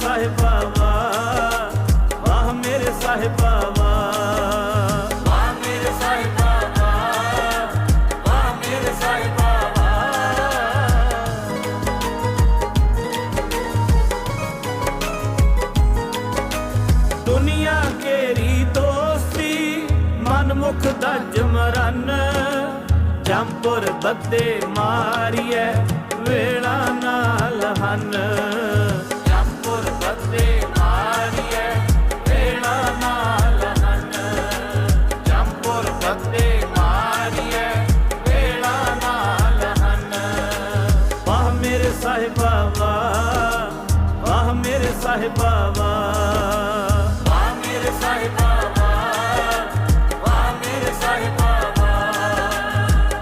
ਸਾਹਿਬਾਵਾ ਵਾਹ ਮੇਰੇ ਸਾਹਿਬਾਵਾ ਵਾਹ ਮੇਰੇ ਸਾਹਿਬਾਵਾ ਦੋਸਤੀ ਮਨਮੁਖ ਦਾ ਜਮਰਨ ਜੰਪੁਰ ਬੱਦੇ ਮਾਰੀਏ ਵੇਲਾ ਨਾਲ ਹਨ ਸਾਹਿਬਾ ਵਾਹ ਮੇਰੇ ਸਾਹਿਬਾ ਵਾਹ ਵਾਹ ਮੇਰੇ ਸਾਹਿਬਾ ਵਾਹ ਵਾਹ ਮੇਰੇ ਸਾਹਿਬਾ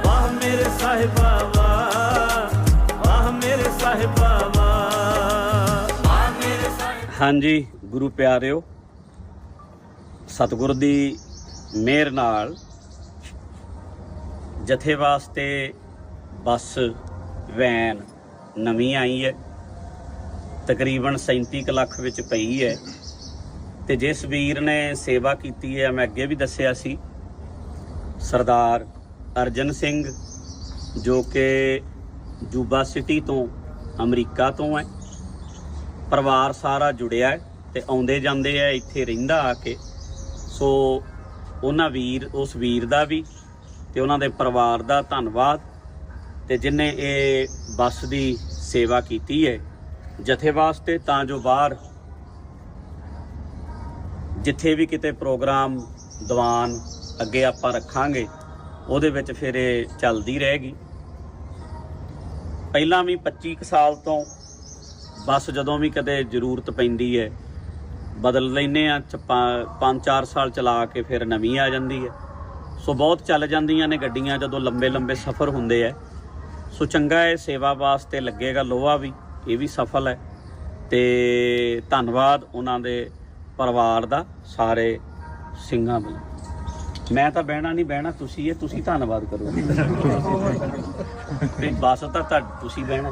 ਵਾਹ ਮੇਰੇ ਸਾਹਿਬਾ ਵਾਹ ਮੇਰੇ ਸਾਹਿਬਾ ਵਾਹ ਮੇਰੇ ਸਾਹਿਬਾ ਹਾਂਜੀ, ਗੁਰੂ ਪਿਆਰਿਓ, ਸਤਿਗੁਰ ਦੀ ਮਿਹਰ ਨਾਲ ਜਥੇ ਵਾਸਤੇ ਬੱਸ, ਵੈਨ ਨਵੀਂ ਆਈ ਹੈ। ਤਕਰੀਬਨ 37 ਕੁ ਲੱਖ ਵਿੱਚ ਪਈ ਹੈ। ਤੇ ਜਿਸ ਵੀਰ ਨੇ ਸੇਵਾ ਕੀਤੀ ਹੈ, ਮੈਂ ਅੱਗੇ ਵੀ ਦੱਸਿਆ ਸੀ, ਸਰਦਾਰ ਅਰਜਨ ਸਿੰਘ, ਜੋ ਕਿ ਜੂਬਾ ਸਿਟੀ ਤੋਂ ਅਮਰੀਕਾ ਤੋਂ ਹੈ। ਪਰਿਵਾਰ ਸਾਰਾ ਜੁੜਿਆ ਹੈ ਤੇ ਆਉਂਦੇ ਜਾਂਦੇ ਆ ਇੱਥੇ ਰਹਿੰਦਾ ਆ ਕੇ। ਸੋ ਉਹਨਾਂ ਵੀਰ, ਉਸ ਵੀਰ ਦਾ ਵੀ ਤੇ ਉਹਨਾਂ ਦੇ ਪਰਿਵਾਰ ਦਾ ਧੰਨਵਾਦ। ਤੇ ਜਿਨੇ ਇਹ ਬੱਸ ਦੀ ਸੇਵਾ ਕੀਤੀ ਹੈ ਜਥੇ ਵਾਸਤੇ ਤਾਂ ਜੋ ਬਾਹਰ ਜਿੱਥੇ ਵੀ ਕਿਤੇ ਪ੍ਰੋਗਰਾਮ ਦੀਵਾਨ ਅੱਗੇ ਆਪਾਂ ਰੱਖਾਂਗੇ, ਉਹਦੇ ਵਿੱਚ ਫਿਰ ਇਹ ਚੱਲਦੀ ਰਹੇਗੀ। ਪਹਿਲਾਂ ਵੀ 25 ਕੁ ਸਾਲ ਤੋਂ ਬੱਸ ਜਦੋਂ ਵੀ ਕਦੇ ਜ਼ਰੂਰਤ ਪੈਂਦੀ ਹੈ ਬਦਲ ਲੈਨੇ ਆ 5-4 ਸਾਲ ਚਲਾ ਕੇ ਫਿਰ ਨਵੀਂ ਆ ਜਾਂਦੀ ਹੈ ਸੋ ਬਹੁਤ ਚੱਲ ਜਾਂਦੀਆਂ ਨੇ ਗੱਡੀਆਂ ਜਦੋਂ ਲੰਬੇ ਲੰਬੇ ਸਫ਼ਰ ਹੁੰਦੇ ਆ। ਸੋ ਚੰਗਾ ਹੈ ਸੇਵਾ ਵਾਸਤੇ ਲੱਗੇਗਾ ਲੋਹਾ ਵੀ ਇਹ ਵੀ ਸਫਲ ਹੈ। ਤੇ ਧੰਨਵਾਦ ਉਹਨਾਂ ਦੇ ਪਰਿਵਾਰ ਦਾ ਸਾਰੇ ਸਿੰਘਾਂ ਵੱਲੋਂ। ਮੈਂ ਤਾਂ ਬਹਿਣਾ ਨਹੀਂ ਬਹਿਣਾ ਤੁਸੀਂ ਇਹ ਤੁਸੀਂ ਧੰਨਵਾਦ ਕਰੋ। ਤੇ ਬਸ ਤਾਂ ਤੁਹਾ- ਤੁਸੀਂ ਬਹਿਣਾ